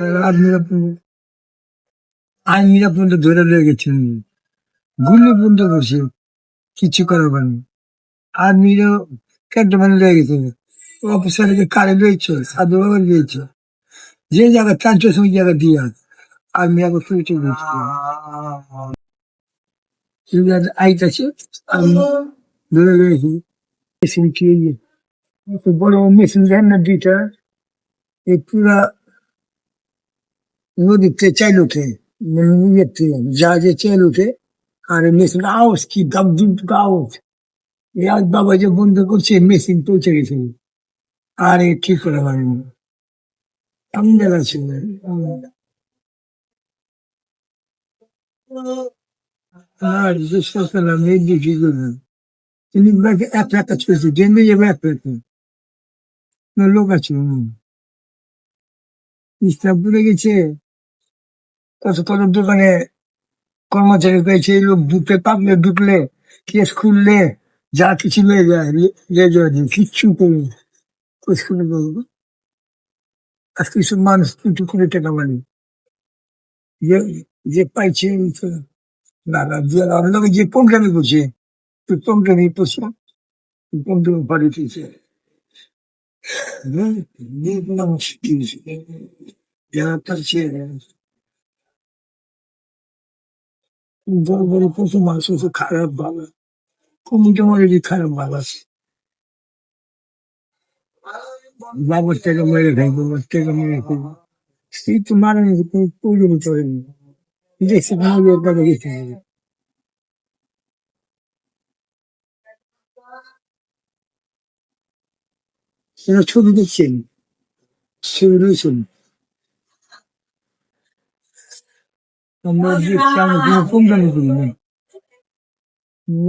আর্মিরা আর্মিরা পর্যন্ত ধরে লয়ে গেছেন গুলি পর্যন্ত করছে, কিছু করার পারেনি। আর্মিরও কেটে মানে লয়ে গেছে অফিসারকে কারে লয়েছে সাধু বাবা লয়েছে যে জায়গা চারশো ওই জায়গা দিয়ে আছে। আর্মি আগে ফিরে গেছে আইতাছে আমি ধরে লয়েছি মেশিন খেয়ে বড় মেশিন দেন না দুইটা? এই পুরা নদীতে চাইল উঠে ইয়েতে জাহাজে চাইল উঠে আর মেশিন আওয়াজ কি দাম দুম আওয়াজ আজ বাবা যে বন্ধ করছে, মেশিন পৌঁছে গেছে। আর ঠিক করে এমন বেলা ছিল আর করলাম তিনি এক যাবে এক লোক আছে। গেছে। কত দোকানে কর্মচারী পেয়েছে এই লোক ঢুকলে পাবলে, ঢুকলে, কেস খুললে যা কিছু লয়ে যায় যে দিন কিচ্ছু করি বলব কিছু মানুষ দুটো করে টাকা যে যে পাইছে না না যে যে পঙ্কামি করছে তুই পঙ্কামি পোষা পঙ্কামি বাড়ি দিয়েছে। যারা পারছে বড় বড় পশু মানুষ আছে খারাপ ভালো কমিটি মরে খারাপ ভালো আছে বাবার থেকে মেরে খাই বাবার থেকে মেরে খাই স্ত্রী তো মারা নেই কোনো প্রয়োজন করেনি দেখছি কোনো কথা গেছে সেটা ছবি দেখছেন ছবি রয়েছেন আমরা দেখছি আমরা কোনো প্রোগ্রাম করি না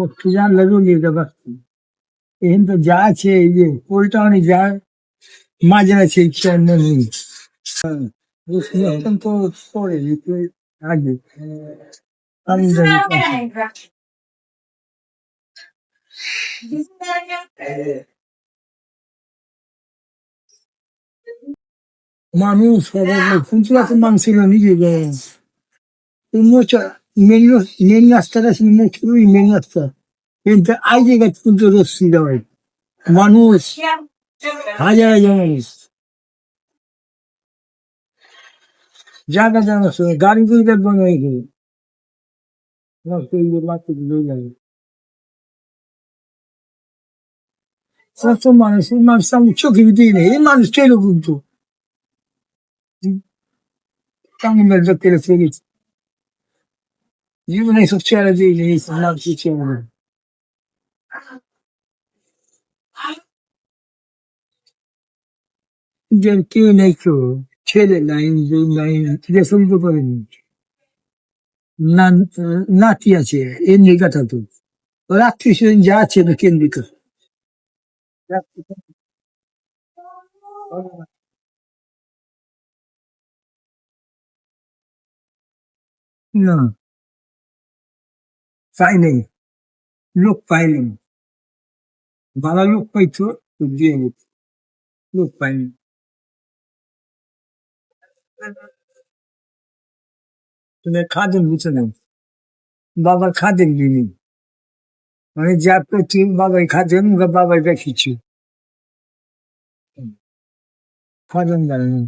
একটু জানলে রলিয়ে পারছি এখন তো যা আছে এই যে ওইটা অনেক যা মাঝে আছে ইচ্ছা নেই এখন তো পরে একটু আগে আমি জানি মানুষ ফুলচু আছে মানুষ ছিল নিজে মেন মেন রাস্তাটা ছিল মেন রাস্তা কিন্তু আই জায়গা কিন্তু রশ্মি দেওয়াই মানুষ হাজার হাজার মানুষ জায়গা জানা শুনে গাড়ি করে দেখব না এখানে মাত্র লয়ে যাবে কত মানুষ এই মানুষ আমি চোখে দিই নেই এই মানুষ ছিল কিন্তু কেমন মেজর করে ফেলেছি জীবনে এসব চেয়ারে দিই নেই আমার কি চেয়ারে যে কেউ নেই কেউ ছেলে নাই বউ নাই যে শুনতে পারেনি না নাতি আছে এমনি কথা তো রাত্রি সেদিন যা আছে না কেন্দ্রিক না পাই নেই লোক পাইনি ভালো লোক পাইতো দিয়ে নিত লোক পাইনি তুমি খাদেন বুঝে নেন বাবার খাদেন দিনি মানে যা পেয়েছি বাবাই খাদেন বাবাই দেখিছি খাদেন জানেন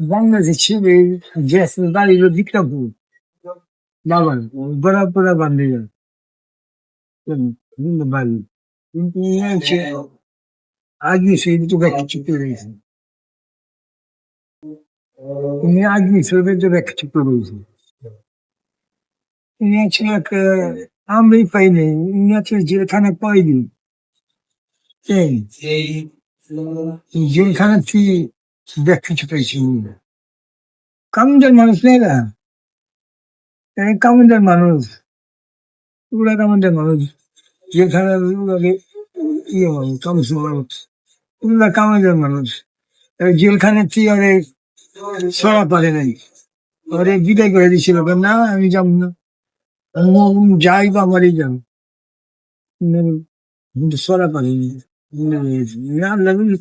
বাংলাদেশে ছিল গ্যাস বাড়ির বিক্রমপুর বাবার বড় বড় বান্ধে বাড়ি কিন্তু হচ্ছে আগে সেই দুটো কিছু করে গেছে উনি আগে সবে তো কিছু করে গেছে উনি আছে এক আমরাই পাইনি জেলখানা পাইনি। জেলখানা তুই কিছু পেয়েছি কামদের মানুষ নেই না কামদের মানুষ পুরা কামদের মানুষ যেখানে ইয়ে মানুষ কামস মানুষ পুরা কামদের মানুষ জেলখানে তুই ওরে সরা পারে নাই ওরে বিদায় করে দিছিল না আমি যাব না যাই বা মারি যাব কিন্তু সরা পারিনি নাম লাগলে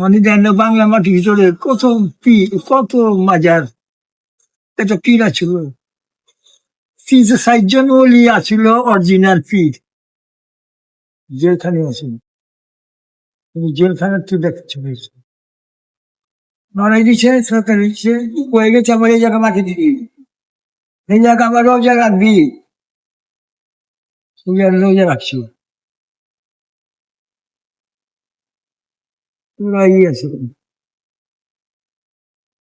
আমাদের দেন বাংলা মাটির ভিতরে কত পি, কত মাজার। একটা পীর আছিল। তিনশো ষাট জন ওলি আছিল অরিজিনাল পীর। জেলখানে আছে তুমি জেলখানার তুই দেখতে পেয়েছ মারাই দিছে, সরকার দিচ্ছে হয়ে গেছে আমার এই জায়গা মাটি দিবি। এই জায়গা আমার রোজা রাখবি। রোজা রাখছি। তোরা ই আছে